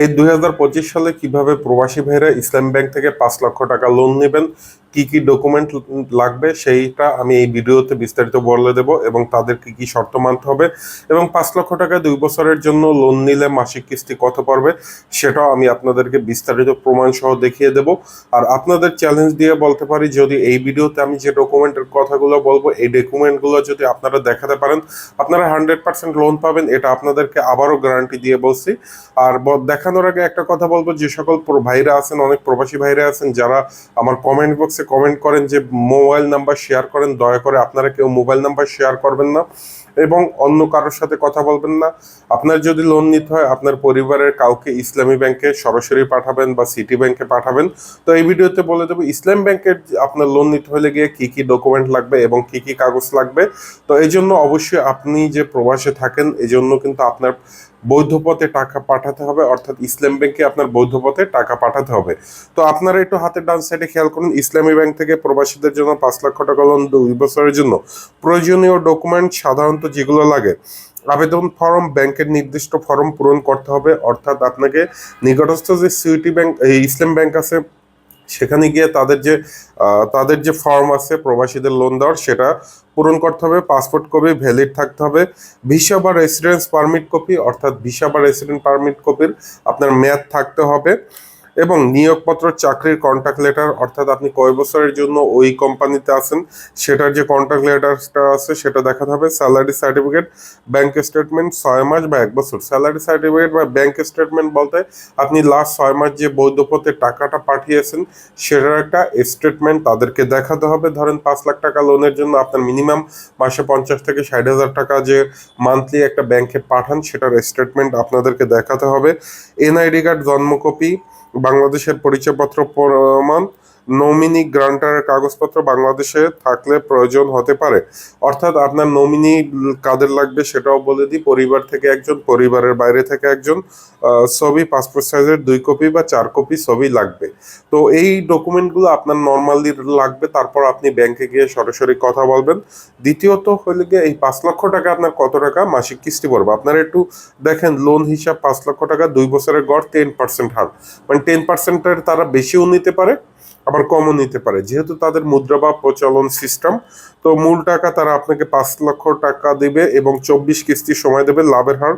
এই দুই হাজার পঁচিশ সালে কীভাবে প্রবাসী ভাইরা ইসলাম ব্যাংক থেকে পাঁচ লক্ষ টাকা লোন নেবেন? কি কি ডকুমেন্ট লাগবে সেইটা আমি এই ভিডিওতে বিস্তারিত বলে দেব এবং তাদের কি কি শর্ত মানতে হবে এবং পাঁচ লক্ষ টাকা দুই বছরের জন্য লোন নিলে মাসিক কিস্তি কত পড়বে সেটাও আমি আপনাদেরকে বিস্তারিত প্রমাণ সহ দেখিয়ে দেব। আর আপনাদের চ্যালেঞ্জ দিয়ে বলতে পারি, যদি এই ভিডিওতে আমি যে ডকুমেন্টের কথাগুলো বলব, এই ডকুমেন্টগুলো যদি আপনারা দেখাতে পারেন, আপনারা হান্ড্রেড পার্সেন্ট লোন পাবেন, এটা আপনাদেরকে আবারও গ্যারান্টি দিয়ে বলছি। আর দেখানোর আগে একটা কথা বলব, যে সকল ভাইরা আছেন, অনেক প্রবাসী ভাইরা আছেন, যারা আমার কমেন্ট বক্সে কমেন্ট করেন যে মোবাইল নাম্বার শেয়ার করেন, দয়া করে আপনারা কেউ মোবাইল নাম্বার শেয়ার করবেন না এবং অন্য কারোর সাথে কথা বলবেন না। আপনার যদি লোন নিতে হয়, আপনার পরিবারের কাউকে ইসলামী ব্যাংকে সরাসরি পাঠাবেন বা সিটি ব্যাংকে পাঠাবেন। তো এই ভিডিওতে বলে দেবো, ইসলাম ব্যাংকের আপনার লোন নিতে হলে গিয়ে কী কী ডকুমেন্ট লাগবে এবং কী কী কাগজ লাগবে? তো এই জন্য অবশ্যই আপনি যে প্রবাসে থাকেন, এই জন্য কিন্তু আপনার বৈধ পথে টাকা পাঠাতে হবে, অর্থাৎ ইসলাম ব্যাংকে আপনার বৈধ পথে টাকা পাঠাতে হবে। তো আপনারা একটু হাতের ডান সাইডে খেয়াল করুন, ইসলামী ব্যাংক থেকে প্রবাসীদের জন্য পাঁচ লক্ষ টাকা লোন দুই বছরের জন্য। প্রয়োজনীয় ডকুমেন্ট সাধারণত যেগুলো লাগে, আবেদন ফর্ম ব্যাংকের নির্দিষ্ট ফর্ম পূরণ করতে হবে, অর্থাৎ আপনাকে নিকটস্থ যে সিইটি ব্যাংক ইসলাম ব্যাংক আছে সেখানে গিয়ে তাদের যে তাদের যে ফর্ম আছে প্রবাসীদের লোন দেওয়ার, সেটা পূরণ করতে হবে পাসপোর্ট কপি ভ্যালিড থাকতে হবে ভিসা বা রেসিডেন্স পারমিট কপি অর্থাৎ ভিসা বা রেসিডেন্ট পারমিট কপির আপনার মেয়াদ থাকতে হবে। এবং নিয়োগপত্র, চাকরির কন্ট্যাক্ট লেটার অর্থাৎ আপনি কয় বছরের জন্য ওই কোম্পানিতে আছেন, সেটার যে কন্ট্যাক্ট লেটারটা আছে, সেটা দেখাতে হবে। স্যালারি সার্টিফিকেট ব্যাংক স্টেটমেন্ট ছয় মাস বা এক বছর। স্যালারি সার্টিফিকেট বা ব্যাংক স্টেটমেন্ট বলতে আপনি লাস্ট ছয় মাস যে বৈধ পথে টাকাটা পাঠিয়েছেন, সেটার একটা স্টেটমেন্ট তাদেরকে দেখাতে হবে। ধরেন পাঁচ লাখ টাকা লোনের জন্য আপনার মিনিমাম মাসে পঞ্চাশ থেকে ষাট হাজার টাকা যে মান্থলি একটা ব্যাংকে পাঠান, সেটার স্টেটমেন্ট আপনাদেরকে দেখাতে হবে। এনআইডি কার্ড জন্ম কপি বাংলাদেশের পরিচয়পত্র প্রমাণ নমিনি গ্রান্টারের কাগজপত্র বাংলাদেশে থাকলে প্রয়োজন হতে পারে। অর্থাৎ আপনার নমিনি কাদের লাগবে সেটাও বলে দিই। পরিবার থেকে একজন, পরিবারের বাইরে থেকে একজন ছবি পাসপোর্ট সাইজের দুই কপি বা চার কপি ছবি লাগবে। তো এই ডকুমেন্টগুলো আপনার নর্মালি লাগবে, তারপর আপনি ব্যাংকে গিয়ে সরাসরি কথা বলবেন। দ্বিতীয়ত হলে গিয়ে এই পাঁচ লক্ষ টাকা আপনার কত টাকা? মাসিক কিস্তি পড়বে। আপনারা একটু দেখেন লোন হিসাব পাঁচ লক্ষ টাকা, দুই বছরের গড় টেন পার্সেন্ট হার। মানে টেন পার্সেন্টের তারা বেশিও নিতে পারে আবার কমও নিতে পারে। যেহেতু তাদের মুদ্রা বা প্রচলন সিস্টেম তো মূল টাকা তারা আপনাকে পাঁচ লক্ষ টাকা দেবে এবং চব্বিশ কিস্তি সময় দেবে, লাভের হার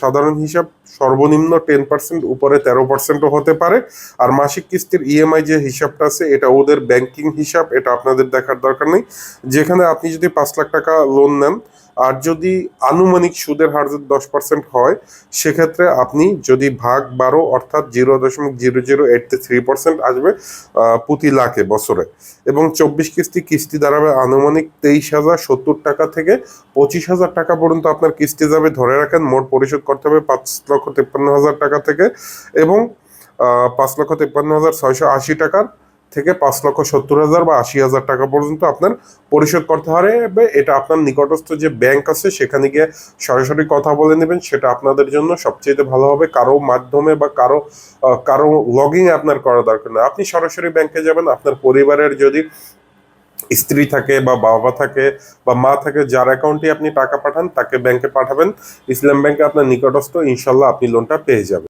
সাধারণ হিসাব সর্বনিম্ন টেন পার্সেন্ট, উপরে তেরো পার্সেন্টও হতে পারে। আর মাসিক কিস্তির ইএমআই যে হিসাবটা আছে, এটা ওদের ব্যাংকিং হিসাব, এটা আপনাদের দেখার দরকার নেই। যেখানে আপনি যদি পাঁচ লাখ টাকা লোন নেন, আর যদি আনুমানিক সুদের হার যদি দশ পার্সেন্ট হয়, সেক্ষেত্রে আপনি যদি ভাগ বারো, অর্থাৎ জিরো দশমিক zero zero eight three percent আসবে প্রতি লাখে বছরে। এবং চব্বিশ কিস্তি কিস্তি দাঁড়াবে আনুমানিক তেইশ হাজার সত্তর টাকা থেকে পঁচিশ হাজার টাকা পর্যন্ত আপনার কিস্তি যাবে, ধরে রাখেন মোট পরিশোধ করতে হবে পাঁচ লক্ষ তেপ্পান্ন হাজার টাকা থেকে এবং পাঁচ লক্ষ তেপ্পান্ন হাজার ছয়শো আশি টাকার থেকে পাঁচ লক্ষ সত্তর হাজার বা আশি হাজার টাকা পর্যন্ত আপনার পরিশোধ করতে হবে। এটা আপনার নিকটস্থ যে ব্যাংক আছে সেখানে গিয়ে সরাসরি কথা বলে নেবেন, সেটা আপনাদের জন্য সবচেয়ে ভালো হবে। কারও মাধ্যমে বা কারও কারও লগিং আপনার করা দরকার না। আপনি সরাসরি ব্যাংকে যাবেন, আপনার পরিবারের যদি স্ত্রী থাকে বা বাবা থাকে বা মা থাকে, যার অ্যাকাউন্টে আপনি টাকা পাঠান, তাকে ব্যাংকে পাঠাবেন। ইসলাম ব্যাংকে আপনার নিকটস্থ, ইনশাল্লাহ আপনি লোনটা পেয়ে যাবেন।